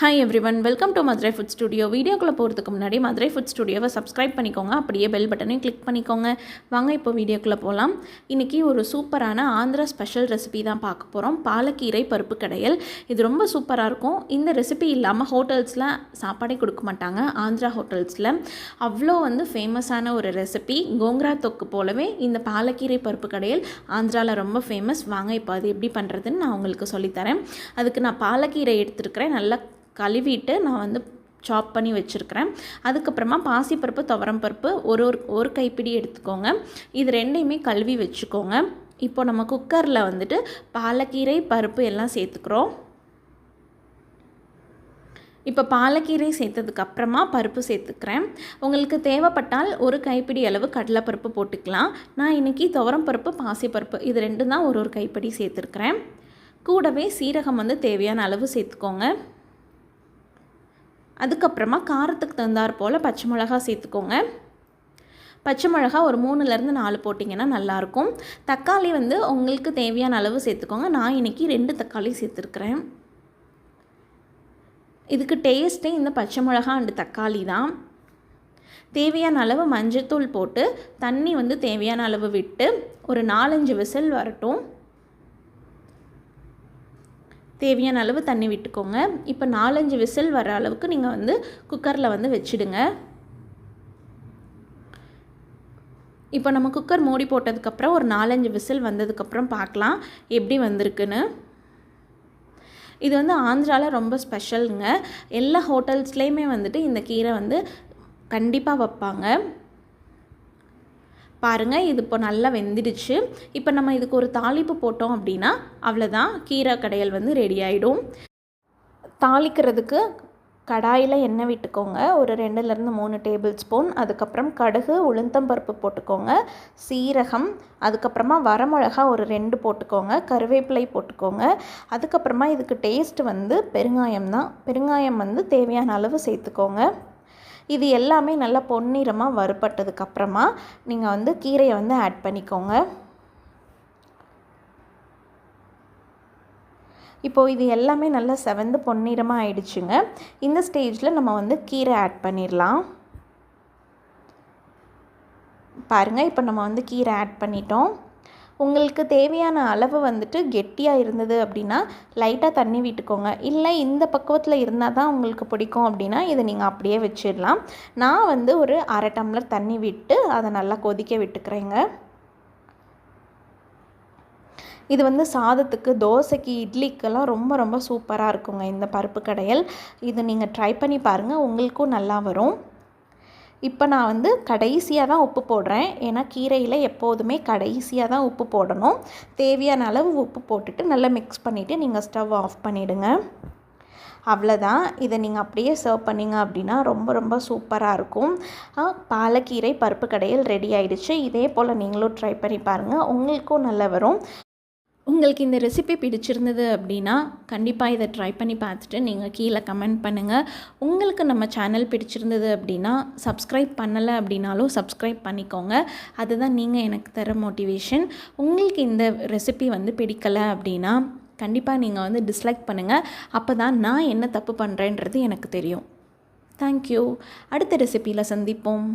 Hi everyone welcome to Madurai food studio வீடியோக்குள்ளே போகிறதுக்கு முன்னாடி மதுரை ஃபுட் ஸ்டுடியோவை சப்ஸ்கிரைப் பண்ணிக்கோங்க. அப்படியே பெல் பட்டனையும் கிளிக் பண்ணிக்கோங்க. வாங்க இப்போ வீடியோக்குள்ளே போகலாம் இன்றைக்கி ஒரு சூப்பரான ஆந்திரா ஸ்பெஷல் ரெசிபி தான் பார்க்க போகிறோம் பாலக்கீரை பருப்பு கடையல். இது ரொம்ப சூப்பராக இருக்கும். இந்த ரெசிபி இல்லாமல் ஹோட்டல்ஸில் சாப்பாடே கொடுக்க மாட்டாங்க. ஆந்திரா ஹோட்டல்ஸில் அவ்வளோ வந்து ஃபேமஸான ஒரு ரெசிபி கோங்கரா தொக்கு போலவே இந்த பாலக்கீரை பருப்பு கடையல் ஆந்திராவில் ரொம்ப ஃபேமஸ் வாங்க இப்போ அது எப்படி பண்ணுறதுன்னு நான் உங்களுக்கு சொல்லித்தரேன். அதுக்கு நான் பாலக்கீரை எடுத்துருக்கிறேன். நல்லா கழுவிட்டு நான் வந்து சாப் பண்ணி வச்சுருக்கிறேன். அதுக்கப்புறமா பாசிப்பருப்பு துவரம் பருப்பு ஒரு ஒரு ஒரு கைப்பிடி எடுத்துக்கோங்க. இது ரெண்டையுமே கழுவி வச்சுக்கோங்க. இப்போ நம்ம குக்கரில் வந்துட்டு பாலக்கீரை பருப்பு எல்லாம் சேர்த்துக்கிறோம். இப்போ பாலக்கீரை சேர்த்ததுக்கப்புறமா பருப்பு சேர்த்துக்கிறேன். உங்களுக்கு தேவைப்பட்டால் ஒரு கைப்பிடி அளவு கடலைப்பருப்பு போட்டுக்கலாம். நான் இன்றைக்கி துவரம் பருப்பு பாசிப்பருப்பு இது ரெண்டும் தான் ஒரு ஒரு கைப்பிடி சேர்த்துருக்குறேன். கூடவே சீரகம் வந்து தேவையான அளவு சேர்த்துக்கோங்க. அதுக்கப்புறமா காரத்துக்கு தந்தார் போல் பச்சை மிளகா சேர்த்துக்கோங்க. பச்சை மிளகா ஒரு மூணுலேருந்து நாலு போட்டிங்கன்னா நல்லாயிருக்கும் தக்காளி வந்து உங்களுக்கு தேவையான அளவு சேர்த்துக்கோங்க. நான் இன்றைக்கி ரெண்டு தக்காளி சேர்த்துருக்குறேன். இதுக்கு டேஸ்ட்டே இந்த பச்சை மிளகா அண்டு தக்காளி தான். தேவையான அளவு மஞ்சத்தூள் போட்டு தண்ணி வந்து தேவையான அளவு விட்டு ஒரு நாலஞ்சு விசில் வரட்டும். தேவையான அளவு தண்ணி விட்டுக்கோங்க. இப்போ நாலஞ்சு விசில் வர அளவுக்கு நீங்கள் வந்து குக்கரில் வந்து வச்சுடுங்க. இப்போ நம்ம குக்கர் மூடி போட்டதுக்கப்புறம் ஒரு நாலஞ்சு விசில் வந்ததுக்கப்புறம் பார்க்கலாம் எப்படி வந்திருக்குன்னு. இது வந்து ஆந்திராவில் ரொம்ப ஸ்பெஷலுங்க. எல்லா ஹோட்டல்ஸ்லேயுமே வந்துட்டு இந்த கீரை வந்து கண்டிப்பாக வைப்பாங்க. பாருங்கள் இது இப்போ நல்லா வெந்துடுச்சு. இப்போ நம்ம இதுக்கு ஒரு தாளிப்பு போட்டோம் அப்படின்னா அவ்வளோதான் கீரை கடையல் வந்து ரெடி ஆகிடும் தாளிக்கிறதுக்கு கடாயில் எண்ணெய் விட்டுக்கோங்க. ஒரு ரெண்டுலேருந்து மூணு டேபிள் ஸ்பூன் அதுக்கப்புறம் கடுகு உளுந்தம்பருப்பு போட்டுக்கோங்க. சீரகம் அதுக்கப்புறமா வரமிளகா ஒரு ரெண்டு போட்டுக்கோங்க. கருவேப்பிலை போட்டுக்கோங்க. அதுக்கப்புறமா இதுக்கு டேஸ்ட் வந்து பெருங்காயம் தான் பெருங்காயம் வந்து தேவையான அளவு சேர்த்துக்கோங்க. இது எல்லாமே நல்லா பொன்னிறமாக வறுப்பட்டதுக்கப்புறமா நீங்கள் வந்து கீரையை வந்து ஆட் பண்ணிக்கோங்க. இப்போது இது எல்லாமே நல்லா செவந்து பொன்னிறமாக ஆயிடுச்சுங்க. இந்த ஸ்டேஜில் நம்ம வந்து கீரை ஆட் பண்ணிடலாம். பாருங்கள் இப்போ நம்ம வந்து கீரை ஆட் பண்ணிட்டோம். உங்களுக்கு தேவையான அளவு வந்துட்டு கெட்டியாக இருந்தது அப்படின்னா லைட்டாக தண்ணி விட்டுக்கோங்க. இல்லை இந்த பக்குவத்தில் இருந்தால் தான் உங்களுக்கு பிடிக்கும் அப்படின்னா இதை நீங்கள் அப்படியே வச்சிடலாம். நான் வந்து ஒரு அரை டம்ளர் தண்ணி விட்டு அதை நல்லா கொதிக்க விட்டுக்கிறேங்க. இது வந்து சாதத்துக்கு தோசைக்கு இட்லிக்கெல்லாம் ரொம்ப ரொம்ப சூப்பராக இருக்குங்க இந்த பருப்பு கடையல். இது நீங்கள் ட்ரை பண்ணி பாருங்கள் உங்களுக்கும் நல்லா வரும். இப்போ நான் வந்து கடைசியாக தான் உப்பு போடுறேன். ஏன்னா கீரையில் எப்போதுமே கடைசியாக தான் உப்பு போடணும். தேவையான அளவு உப்பு போட்டுட்டு நல்லா மிக்ஸ் பண்ணிவிட்டு நீங்கள் ஸ்டவ் ஆஃப் பண்ணிவிடுங்க அவ்வளோதான் இதை நீங்கள் அப்படியே சர்வ் பண்ணிங்க அப்படின்னா ரொம்ப ரொம்ப சூப்பராக இருக்கும். பாலக்கீரை பருப்பு கடையில் ரெடி ஆகிடுச்சு இதே போல் நீங்களும் ட்ரை பண்ணி பாருங்கள் உங்களுக்கும் நல்லா வரும். உங்களுக்கு இந்த ரெசிபி பிடிச்சிருந்தது அப்படின்னா கண்டிப்பாக இதை ட்ரை பண்ணி பார்த்துட்டு நீங்கள் கீழே கமெண்ட் பண்ணுங்கள் உங்களுக்கு நம்ம சேனல் பிடிச்சிருந்தது அப்படின்னா சப்ஸ்கிரைப் பண்ணலை அப்படின்னாலும் சப்ஸ்கிரைப் பண்ணிக்கோங்க. அதுதான் நீங்கள் எனக்கு தர மோட்டிவேஷன் உங்களுக்கு இந்த ரெசிபி வந்து பிடிக்கலை அப்படின்னா கண்டிப்பாக நீங்கள் வந்து டிஸ்லைக் பண்ணுங்கள் அப்போ தான் நான் என்ன தப்பு பண்ணுறேன்றது எனக்கு தெரியும். தேங்க்யூ அடுத்த ரெசிப்பியில் சந்திப்போம்.